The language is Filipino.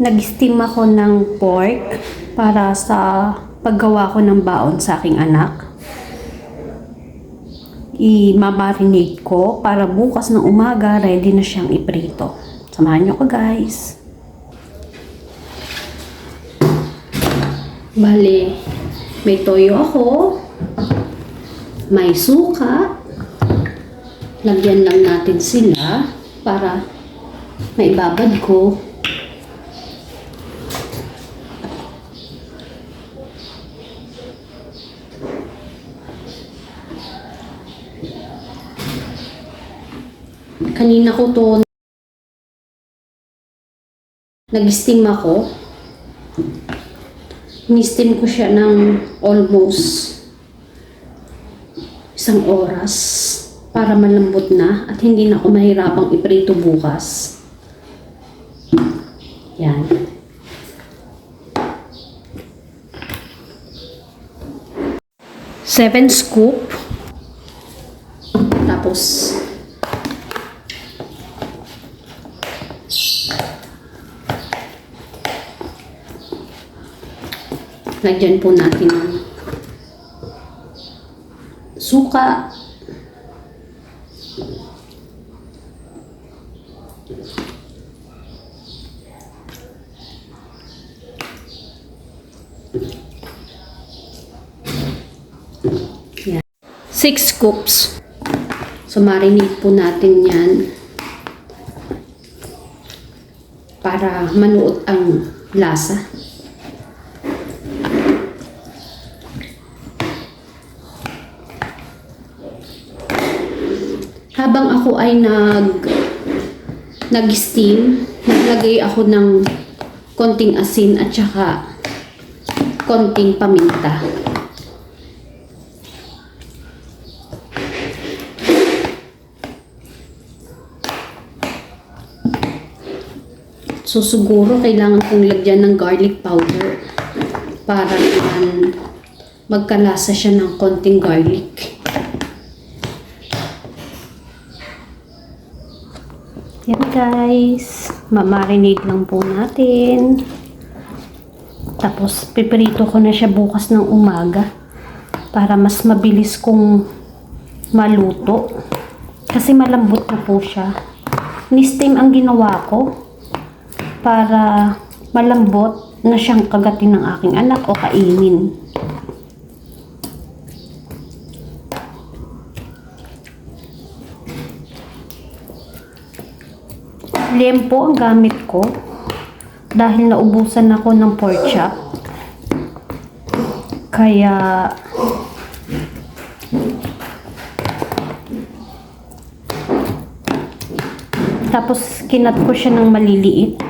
nag-steam ako ng pork para sa paggawa ko ng baon sa aking anak. I-marinate ko para bukas ng umaga ready na siyang iprito. Samahan niyo ko guys. Bale, may toyo ako. May suka. Lagyan lang natin sila para maibabad ko. Kanina ko to nag-steam ako. Ni-steam ko siya ng almost isang oras para malambot na at hindi na ako mahirapang iprito bukas. Yan. Seven scoop. Tapos, lagyan po natin ng suka, Yan. Six scoops. So, marinate po natin yan para manuot ang lasa. Habang ako ay nag nag-steam, naglagay ako ng konting asin at saka konting paminta. So siguro kailangan kong lagyan ng garlic powder para naman magkalasa siya ng konting garlic. Yan guys, mamarinate lang po natin. Tapos piprito ko na siya bukas ng umaga para mas mabilis kong maluto. Kasi malambot na po siya. Ni-steam ang ginawa ko para malambot na siyang kagatin ng aking anak o kainin. Lempo ang gamit ko dahil naubusan ako ng pork chop. Kaya tapos kinat ko siya ng maliliit